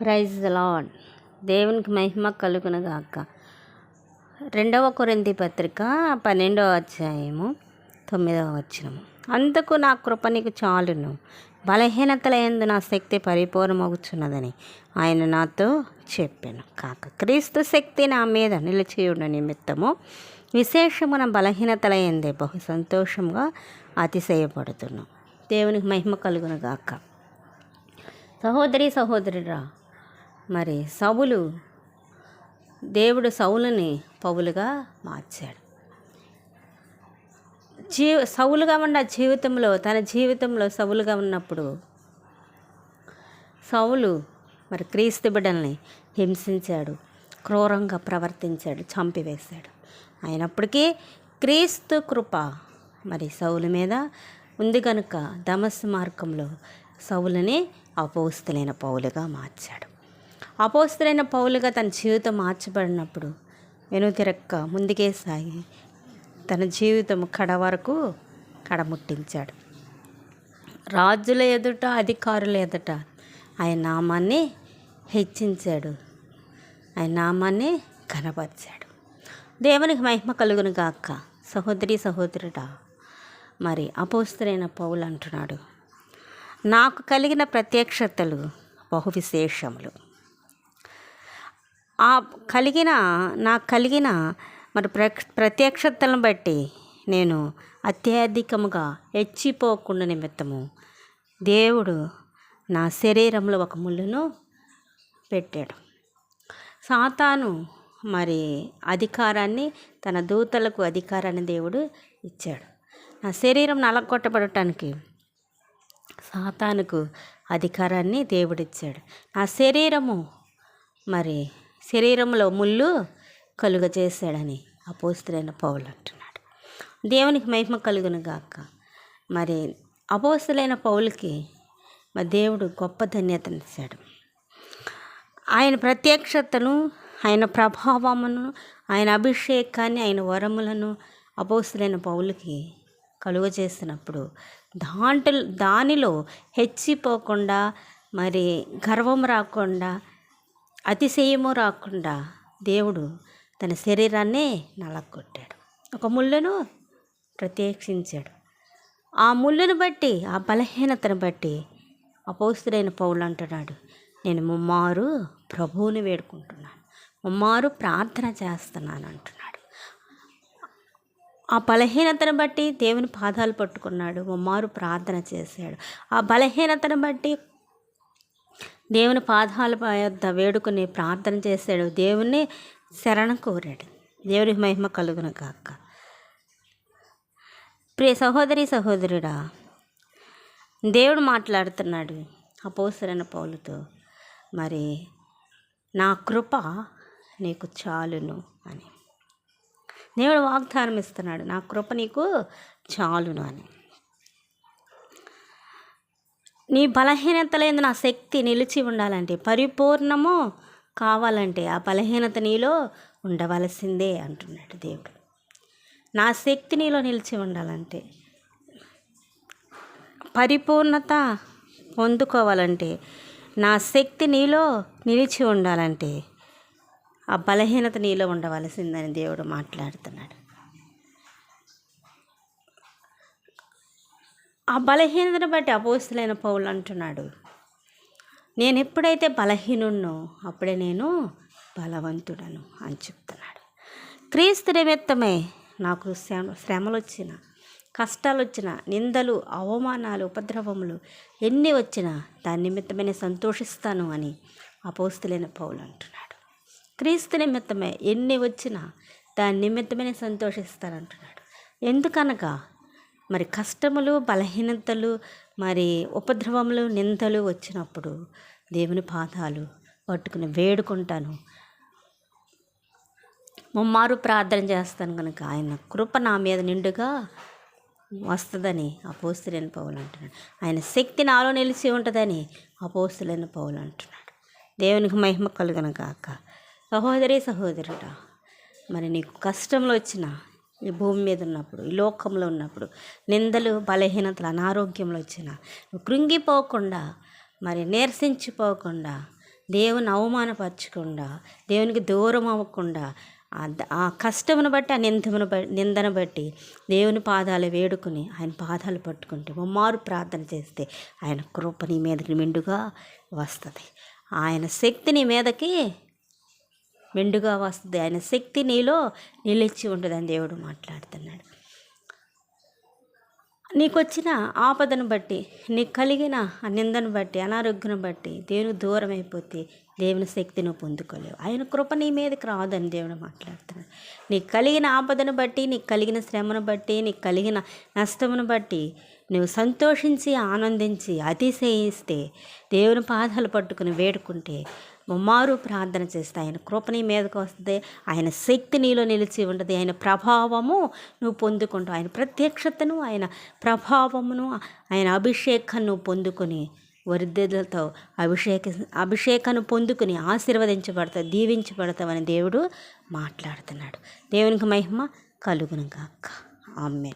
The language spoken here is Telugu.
Praise lord. దేవునికి మహిమ కలుగునగాక. రెండవ కొరింది పత్రిక పన్నెండవ అధ్యాయము తొమ్మిదవ వచనము. అందుకు నా కృప నీకు చాలును. బలహీనతల ఎందు నా శక్తి పరిపూర్ణమగుచున్నదని ఆయన నాతో చెప్పాను. కాక క్రీస్తు శక్తి నా మీద నిలిచియున్న నిమిత్తము విశేషమున బలహీనతల ఎందే బహు సంతోషంగా అతిశయపడుతున్నాను దేవునికి మహిమ కలుగునగాక. సహోదరి సహోదరురా మరి సవులు దేవుడు సవులని పౌలుగా మార్చాడు. జీ సవులుగా ఉన్న జీవితంలో తన జీవితంలో సవులుగా ఉన్నప్పుడు సౌలు మరి క్రీస్తు బిడ్డల్ని హింసించాడు క్రూరంగా ప్రవర్తించాడు చంపివేశాడు. అయినప్పటికీ క్రీస్తు కృప మరి సౌలు మీద ఉంది కనుక ధమస్సు మార్గంలో సౌలని అపోస్తులైన పౌలుగా మార్చాడు. అపోస్తులైన పౌలుగా తన జీవితం మార్చబడినప్పుడు వెనుతిరక్క ముందుకే సాగి తన జీవితం కడ వరకు కడముట్టించాడు. రాజుల ఎదుట అధికారుల ఎదుట ఆయన నామాన్ని హెచ్చించాడు. ఆయన నామాన్ని కనపరిచాడు దేవునికి మహిమ కలుగును గాక. సహోదరి సహోదరుడా మరి అపోస్తులైన పౌలు అంటున్నాడు నాకు కలిగిన ప్రత్యక్షతలు బహు విశేషములు ఆ కలిగిన నాకు కలిగిన మరి ప్ర ప్రత్యక్షతలను బట్టి నేను అత్యధికముగా హెచ్చిపోకుండా నిమిత్తము దేవుడు నా శరీరంలో ఒక ముళ్ళును పెట్టాడు. సాతాను మరి అధికారాన్ని తన దూతలకు అధికారాన్ని దేవుడు ఇచ్చాడు. నా శరీరం నలగొట్టబడటానికి సాతానుకు అధికారాన్ని దేవుడిచ్చాడు నా శరీరము మరి శరీరంలో ముళ్ళు కలుగ చేశాడని అపోస్తులైన పౌలు అంటున్నాడు. దేవునికి మహిమ కలుగును గాక. మరి అపోస్తులైన పౌలకి మా దేవుడు గొప్ప ధన్యతనిచ్చాడు ఆయన ప్రత్యక్షతను ఆయన ప్రభావమును ఆయన అభిషేకాన్ని ఆయన వరములను అపోస్తులైన పౌలకి కలుగ చేసినప్పుడు దాంట్లో దానిలో హెచ్చిపోకుండా మరి గర్వం రాకుండా అతిశయము రాకుండా దేవుడు తన శరీరాన్ని నలగొట్టాడు. ఒక ముళ్ళను ప్రత్యక్షించాడు. ఆ ముళ్ళను బట్టి ఆ బలహీనతను బట్టి అపోస్తుడైన పౌలు అంటున్నాడు నేను ముమ్మారు ప్రభువుని వేడుకుంటున్నాను. ముమ్మారు ప్రార్థన చేస్తున్నాను అంటున్నాడు. ఆ బలహీనతను బట్టి దేవుని పాదాలు పట్టుకున్నాడు ముమ్మారు ప్రార్థన చేశాడు. ఆ బలహీనతను బట్టి దేవుని పాదాల వద్ద వేడుకుని ప్రార్థన చేశాడు. దేవుణ్ణి శరణ కోరాడు. దేవుని మహిమ కలుగును కాక ప్రియ సహోదరి సహోదరుడా దేవుడు మాట్లాడుతున్నాడు అపోసరైన పౌలుతో. మరి నా కృప నీకు చాలును అని. దేవుడు వాగ్దానం ఇస్తున్నాడు నా కృప నీకు చాలును అని. నీ బలహీనతలేందు నా శక్తి నిలిచి ఉండాలంటే పరిపూర్ణము కావాలంటే ఆ బలహీనత నీలో ఉండవలసిందే అంటున్నాడు దేవుడు. నా శక్తి నీలో నిలిచి ఉండాలంటే పరిపూర్ణత పొందుకోవాలంటే నా శక్తి నీలో నిలిచి ఉండాలంటే ఆ బలహీనత నీలో ఉండవలసిందని దేవుడు మాట్లాడుతున్నాడు. ఆ బలహీనతను బట్టి అపోస్తులైన పౌలు అంటున్నాడు. నేను ఎప్పుడైతే బలహీనున్నో అప్పుడే నేను బలవంతుడను అని చెప్తున్నాడు. క్రీస్తు నిమిత్తమే నాకు శ్రమ శ్రమలు వచ్చిన కష్టాలు వచ్చిన నిందలు అవమానాలు ఉపద్రవములు ఎన్ని వచ్చినా దాని నిమిత్తమే నేను సంతోషిస్తాను అని అపోస్తులైన పౌలు అంటున్నాడు. క్రీస్తు నిమిత్తమే ఎన్ని వచ్చినా దాని నిమిత్తమే నేను సంతోషిస్తాను అంటున్నాడు ఎందుకనగా మరి కష్టములు బలహీనతలు మరి ఉపద్రవములు నిందలు వచ్చినప్పుడు దేవుని పాదాలు పట్టుకుని వేడుకుంటాను. ముమ్మారు ప్రార్థన చేస్తాను కనుక ఆయన కృప నా మీద నిండుగా వస్తుందని అపోస్తులైన పౌలు అంటున్నాడు. ఆయన శక్తి నాలో నిలిచి ఉంటుందని అపోస్తులైన పౌలు అంటున్నాడు. దేవునికి మహిమ కలుగను కాక సహోదరి సహోదరుడా మరి నీకు కష్టంలో వచ్చిన ఈ భూమి మీద ఉన్నప్పుడు ఈ లోకంలో ఉన్నప్పుడు నిందలు బలహీనతలు అనారోగ్యంలో వచ్చిన కృంగిపోకుండా మరి నీరసించిపోకుండా దేవుని అవమానపరచకుండా దేవునికి దూరం అవ్వకుండా ఆ కష్టమును బట్టి ఆ నిందమును బట్టి నిందను బట్టి దేవుని పాదాలు వేడుకుని ఆయన పాదాలు పట్టుకుంటే ముమ్మారు ప్రార్థన చేస్తే ఆయన కృప నీ మీదకి మెండుగా వస్తుంది. ఆయన శక్తి నీ మీదకి మెండుగా వస్తుంది. ఆయన శక్తి నీలో నిలిచి ఉంటుందని దేవుడు మాట్లాడుతున్నాడు. నీకు వచ్చిన ఆపదను బట్టి నీకు కలిగిన నిందను బట్టి అనారోగ్యం బట్టి దేవునికి దూరం అయిపోతే దేవుని శక్తి నువ్వు పొందుకోలేవు. ఆయన కృప నీ మీదకి రాదని దేవుడు మాట్లాడుతున్నాడు. నీకు కలిగిన ఆపదను బట్టి నీకు కలిగిన శ్రమను బట్టి నీకు కలిగిన నష్టమును బట్టి నువ్వు సంతోషించి ఆనందించి అతిశయిస్తే దేవుని పాదాలు పట్టుకుని వేడుకుంటే ముమ్మారు ప్రార్థన చేస్తే ఆయన కృప నీ మీదకి వస్తుంది. ఆయన శక్తి నీలో నిలిచి ఉంటుంది. ఆయన ప్రభావము నువ్వు పొందుకుంటావు. ఆయన ప్రత్యక్షతను ఆయన ప్రభావమును ఆయన అభిషేకం నువ్వు పొందుకొని వరిద్దెలతో అభిషేక అభిషేకాన్ని పొందుకుని ఆశీర్వదించబడతావు దీవించబడతావని దేవుడు మాట్లాడుతున్నాడు. దేవునికి మహిమ కలుగును గాక. ఆమె